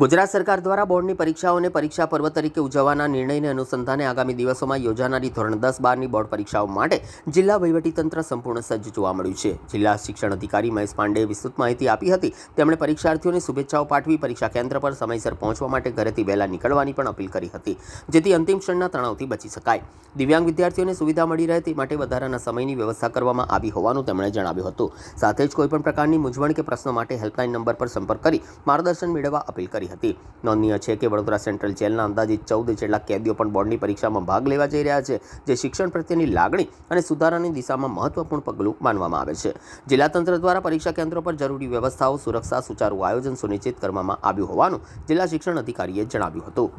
ગુજરાત સરકાર દ્વારા બોર્ડની પરીક્ષાઓને પરીક્ષા પર્વ તરીકે ઉજવવાના નિર્ણયને અનુસંધાને આગામી દિવસોમાં યોજાનારી ધોરણ દસ બારની બોર્ડ પરીક્ષાઓ માટે જિલ્લા વહીવટીતંત્ર સંપૂર્ણ સજ્જ જોવા મળ્યું છે. જિલ્લા શિક્ષણ અધિકારી મહેશ પાંડેએ વિસ્તૃત માહિતી આપી હતી. તેમણે પરીક્ષાર્થીઓને શુભેચ્છાઓ પાઠવી પરીક્ષા કેન્દ્ર પર સમયસર પહોંચવા માટે ઘરેથી વહેલા નીકળવાની પણ અપીલ કરી હતી, જેથી અંતિમ ક્ષણના તણાવથી બચી શકાય. દિવ્યાંગ વિદ્યાર્થીઓને સુવિધા મળી રહે તે માટે વધારાના સમયની વ્યવસ્થા કરવામાં આવી હોવાનું તેમણે જણાવ્યું હતું. સાથે જ કોઈપણ પ્રકારની મૂંઝવણ કે પ્રશ્નો માટે હેલ્પલાઇન નંબર પર સંપર્ક કરી માર્ગદર્શન મેળવવા અપીલ કરી હતી. નોંધનીય છે કે વડોદરા સેન્ટ્રલ જેલના અંદાજિત ચૌદ જેટલા કેદીઓ પણ બોર્ડની પરીક્ષામાં ભાગ લેવા જઈ રહ્યા છે, જે શિક્ષણ પ્રત્યેની લાગણી અને સુધારાની દિશામાં મહત્વપૂર્ણ પગલું માનવામાં આવે છે. જિલ્લા તંત્ર દ્વારા પરીક્ષા કેન્દ્રો પર જરૂરી વ્યવસ્થાઓ, સુરક્ષા સુચારુ આયોજન સુનિશ્ચિત કરવામાં આવ્યું હોવાનું જિલ્લા શિક્ષણ અધિકારીએ જણાવ્યું હતું.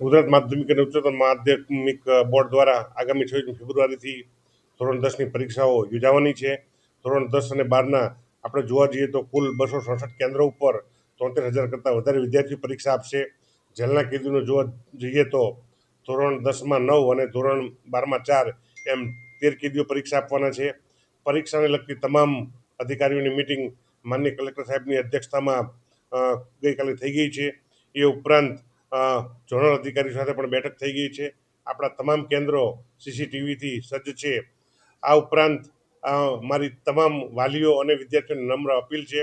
ગુજરાત માધ્યમિક અને ઉચ્ચતર માધ્યમિક બોર્ડ દ્વારા આગામી છવ્વીસમી ફેબ્રુઆરીથી ધોરણ દસની પરીક્ષાઓ યોજાવાની છે. ધોરણ દસ અને બારના આપણે જોવા જઈએ તો કુલ બસો સડસઠ કેન્દ્રો ઉપર તોતેર હજાર કરતાં વધારે વિદ્યાર્થીઓ પરીક્ષા આપશે. જેલના કેદીઓને જોવા જઈએ તો ધોરણ દસમાં નવ અને ધોરણ બારમાં ચાર એમ તેર કેદીઓ પરીક્ષા આપવાના છે. પરીક્ષાને લગતી તમામ અધિકારીઓની મિટિંગ માન્ય કલેક્ટર સાહેબની અધ્યક્ષતામાં ગઈકાલે થઈ ગઈ છે. એ ઉપરાંત ઝોનલ અધિકારી સાથે પણ બેઠક થઈ ગઈ છે. આપણા તમામ કેન્દ્રો સીસીટીવીથી સજ્જ છે. આ ઉપરાંત મારી તમામ વાલીઓ અને વિદ્યાર્થીઓને નમ્ર અપીલ છે.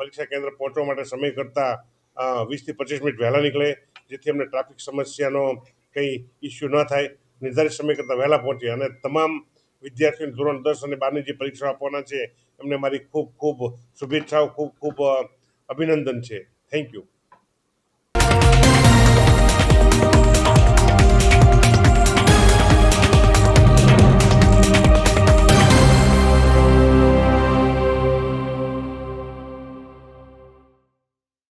પરીક્ષા કેન્દ્ર પહોંચવા માટે સમય કરતાં વીસથી પચીસ મિનિટ વહેલા નીકળે, જેથી અમને ટ્રાફિક સમસ્યાનો કંઈ ઇસ્યુ ન થાય. નિર્ધારિત સમય કરતાં વહેલા પહોંચે. અને તમામ વિદ્યાર્થીઓને ધોરણ દસ અને બારની જે પરીક્ષા આપવાના છે, એમને મારી ખૂબ ખૂબ શુભેચ્છાઓ, ખૂબ ખૂબ અભિનંદન છે. Thank you